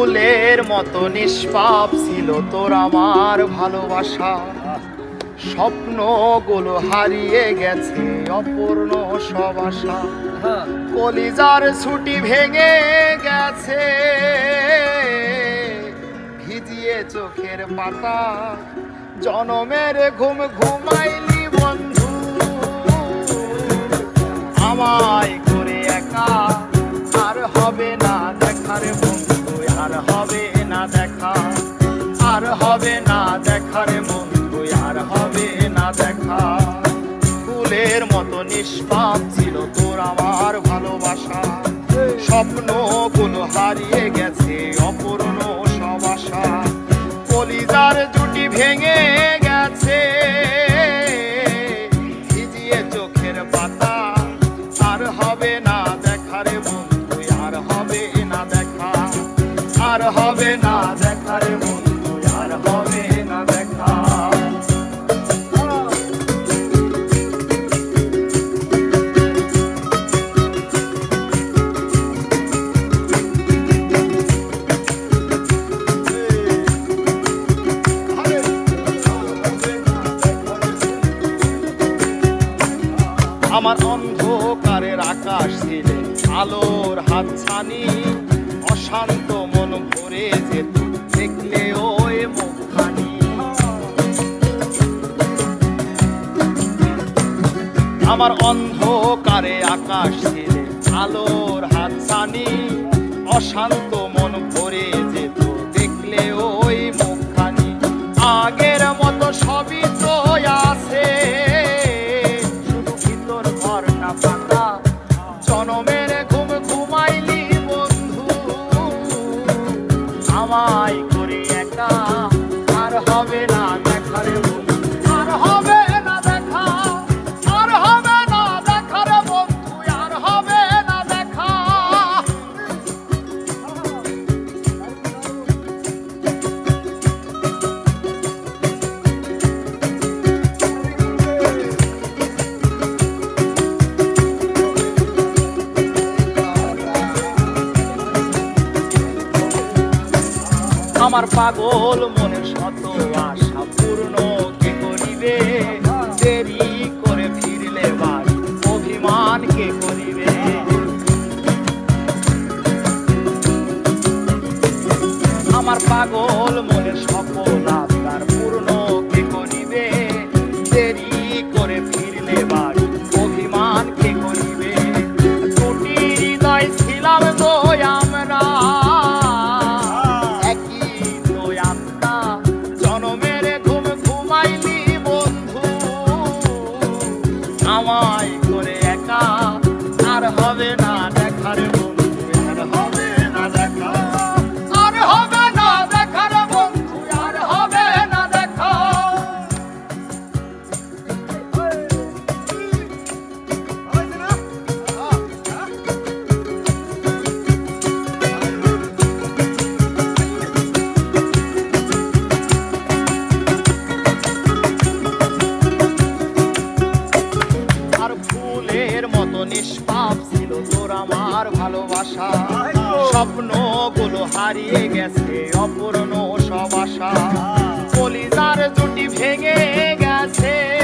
ফুলের মতো নিষ্পাপ ছিল তোর আমার ভালোবাসা। স্বপ্নগুলো হারিয়ে গেছে অপূর্ণ সব আশা। কলিজার ছুটি ভেঙে গেছে। ভিজিয়ে চোখের পাতা। জনমের ঘুম ঘুমাইলি না দেখা। আর হবে না দেখার বন্ধু আর হবে না দেখা। ফুলের মতো নিষ্পাপ ছিল তোর আমার ভালোবাসা। স্বপ্ন স্বপ্নগুলো হারিয়ে গেছে, অপূর্ণ সব আশা। কলিজার জুটি ভেঙে গেছে। ভিজিয়ে চোখের পাতা, আর হবে না দেখার বন্ধু হবে না দেখার বন্ধু আর হবে না দেখা। আমার অন্ধকারের আকাশ ছিলে আলোর হাতছানি। অশান্ত মন ভরে যেত, দেখলে ওই আমার অন্ধকারে আকাশ ছিলে আলোর হাতছানি, অশান্ত মন ভরে যেত। আমায় আমার পাগল মনের শত আশা পূর্ণ কে করিবে? দেরি করে ফিরলে বাড়ি অভিমান কে করিবে? আমার পাগল মনের সকল আবদার পূর্ণ কে করিবে? দেরি করে ফিরলে বাড়ি অভিমান কে করিবে? হৃদয় ছিলাম গো হবে নিষ্পাপ ছিল তোর আমার ভালোবাসা। স্বপ্নগুলো হারিয়ে গেছে অপূর্ণ সব আশা। কলিজার জুটি ভেঙে গেছে।